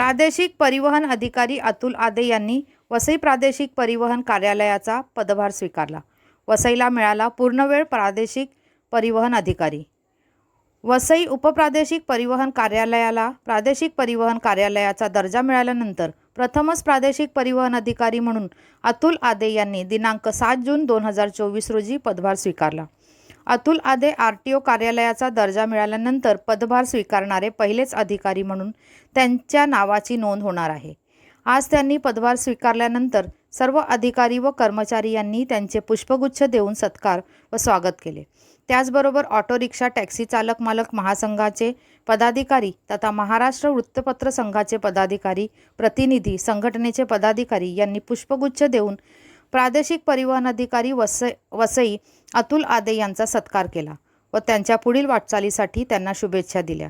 प्रादेशिक परिवहन अधिकारी अतुल आदे यांनी वसई प्रादेशिक परिवहन कार्यालयाचा पदभार स्वीकारला. वसईला मिळाला पूर्णवेळ प्रादेशिक परिवहन अधिकारी. वसई उपप्रादेशिक परिवहन कार्यालयाला प्रादेशिक परिवहन कार्यालयाचा दर्जा मिळाल्यानंतर प्रथमच प्रादेशिक परिवहन अधिकारी म्हणून अतुल आदे यांनी दिनांक सात जून दोन हजार चोवीस रोजी पदभार स्वीकारला. अतुल आदे आर टी ओ कार्यालयाचा दर्जा मिळाल्यानंतर पदभार स्वीकारणारे पहिलेच अधिकारी म्हणून त्यांच्या नावाची नोंद होणार आहे. आज त्यांनी पदभार स्वीकारल्यानंतर सर्व अधिकारी व कर्मचारी यांनी त्यांचे पुष्पगुच्छ देऊन सत्कार व स्वागत केले. त्याचबरोबर ऑटो रिक्षा टॅक्सी चालक मालक महासंघाचे पदाधिकारी तथा महाराष्ट्र वृत्तपत्र संघाचे पदाधिकारी प्रतिनिधी संघटनेचे पदाधिकारी यांनी पुष्पगुच्छ देऊन प्रादेशिक परिवहन अधिकारी वसई वसई अतुल आदे यांचा सत्कार केला व त्यांच्या पुढील वाटचालीसाठी त्यांना शुभेच्छा दिल्या.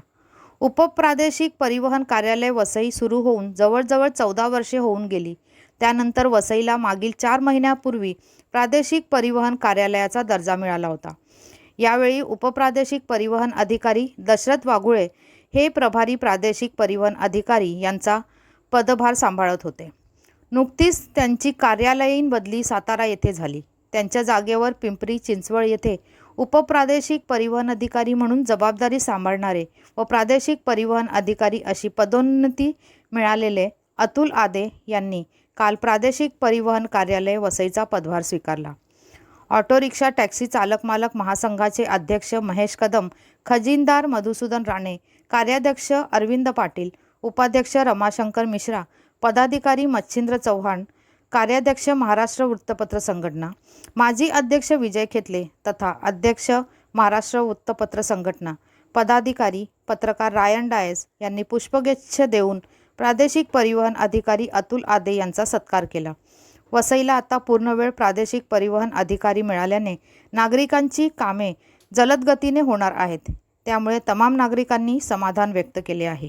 उपप्रादेशिक परिवहन कार्यालय वसई सुरू होऊन जवळजवळ चौदा वर्षे होऊन गेली. त्यानंतर वसईला मागील चार महिन्यापूर्वी प्रादेशिक परिवहन कार्यालयाचा दर्जा मिळाला होता. यावेळी उपप्रादेशिक परिवहन अधिकारी दशरथ वाघुळे हे प्रभारी प्रादेशिक परिवहन अधिकारी यांचा पदभार सांभाळत होते. नुकतीच त्यांची कार्यालयीन बदली सातारा येथे झाली. त्यांच्या जागेवर पिंपरी चिंचवड येथे उपप्रादेशिक परिवहन अधिकारी म्हणून जबाबदारी सांभाळणारे व प्रादेशिक परिवहन अधिकारी अशी पदोन्नती मिळालेले अतुल आदे यांनी काल प्रादेशिक परिवहन कार्यालय वसईचा पदभार स्वीकारला. ऑटो रिक्षा टॅक्सी चालक मालक महासंघाचे अध्यक्ष महेश कदम खजिनदार मधुसूदन राणे कार्याध्यक्ष अरविंद पाटील उपाध्यक्ष रमाशंकर मिश्रा पदाधिकारी मच्छिंद्र चव्हाण कार्याध्यक्ष महाराष्ट्र वृत्तपत्र संघटना माजी अध्यक्ष विजय खेतले तथा अध्यक्ष महाराष्ट्र वृत्तपत्र संघटना पदाधिकारी पत्रकार रायन डायस यांनी पुष्पगुच्छ देऊन प्रादेशिक परिवहन अधिकारी अतुल आदे यांचा सत्कार केला. वसईला आता पूर्णवेळ प्रादेशिक परिवहन अधिकारी मिळाल्याने नागरिकांची कामे जलद गतीने होणार आहेत. त्यामुळे तमाम नागरिकांनी समाधान व्यक्त केले आहे.